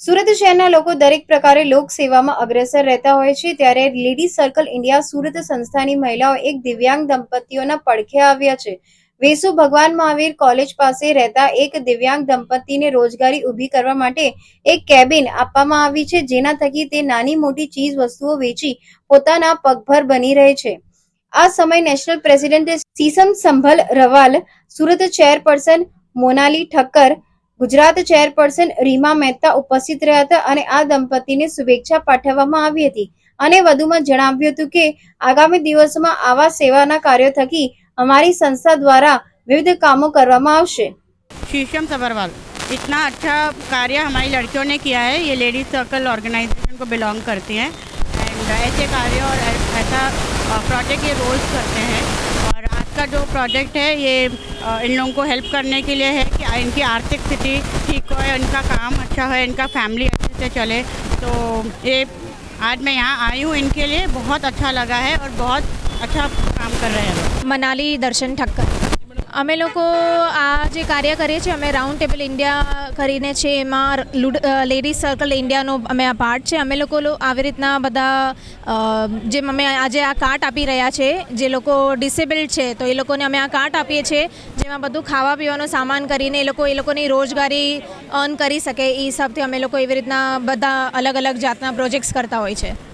સુરત શહેરના લોકો દરેક પ્રકારે લોક સેવામાં અગ્રેસર રહેતા હોય છે. ત્યારે લેડી સર્કલ ઇન્ડિયા સુરત સંસ્થાની મહિલાઓ એક દિવ્યાંગ દંપતીઓના પડખે આવ્યા છે. વેસુ ભગવાન મહાવીર કોલેજ પાસે રહેતા એક દિવ્યાંગ દંપતીને રોજગારી ઊભી કરવા માટે એક કેબિન આપવામાં આવી છે, જેના થકી તે નાની મોટી ચીજ વસ્તુઓ વેચી પોતાના પગભર બની રહે છે. આ સમય નેશનલ પ્રેસિડેન્ટ સીસમ સંભલ રવાલ સુરત ચેરપર્સન મોનાલી ઠક્કર ગુજરાત ચેરપર્સન રીમા મહેતા ઉપસ્થિત રહ્યા હતા અને આ દંપતીને શુભેચ્છા પાઠવવામાં આવી હતી અને વધુમાં જણાવ્યું હતું કે આગામી દિવસોમાં આવા સેવાના કાર્યો થકી અમારી સંસ્થા દ્વારા વિવિધ કામો કરવામાં આવશે शीशम सबरवाल इतना अच्छा कार्य हमारी लड़कियों ने किया है ये लेडीज सर्कल ऑर्गेनाइजेशन को बिलोंग करती हैं एंड ऐसे कार्य और ऐ- ऐसा प्रोजेक्ट ये रोज़ करते हैं और आज का जो प्रोजेक्ट है, ये इन लोगों को हेल्प करने के लिए है कि इनकी आर्थिक स्थिति ठीक हो, इनका काम अच्छा हो, इनका फैमिली अच्छे से चले। तो ये, आज मैं यहाँ आई हूँ इनके लिए, बहुत अच्छा लगा है और बहुत अच्छा काम कर रहे हैं। मनाली दर्शन ठक्कर। અમે લોકો આ જે કાર્ય કરીએ છીએ, અમે રાઉન્ડ ટેબલ ઇન્ડિયા કરીને છે, એમાં લુડ લેડીઝ સર્કલ ઇન્ડિયાનો અમે આ પાર્ટ છે. અમે લોકો આવી રીતના બધા જેમ અમે આજે આ કાર્ટ આપી રહ્યા છે, જે લોકો ડિસેબલ્ડ છે, તો એ લોકોને અમે આ કાર્ટ આપીએ છીએ, જેમાં બધું ખાવા પીવાનો સામાન કરીને એ લોકો, એ લોકોની રોજગારી અર્ન કરી શકે. એ હિસાબથી અમે લોકો એવી રીતના બધા અલગ અલગ જાતના પ્રોજેક્ટ્સ કરતા હોય છે.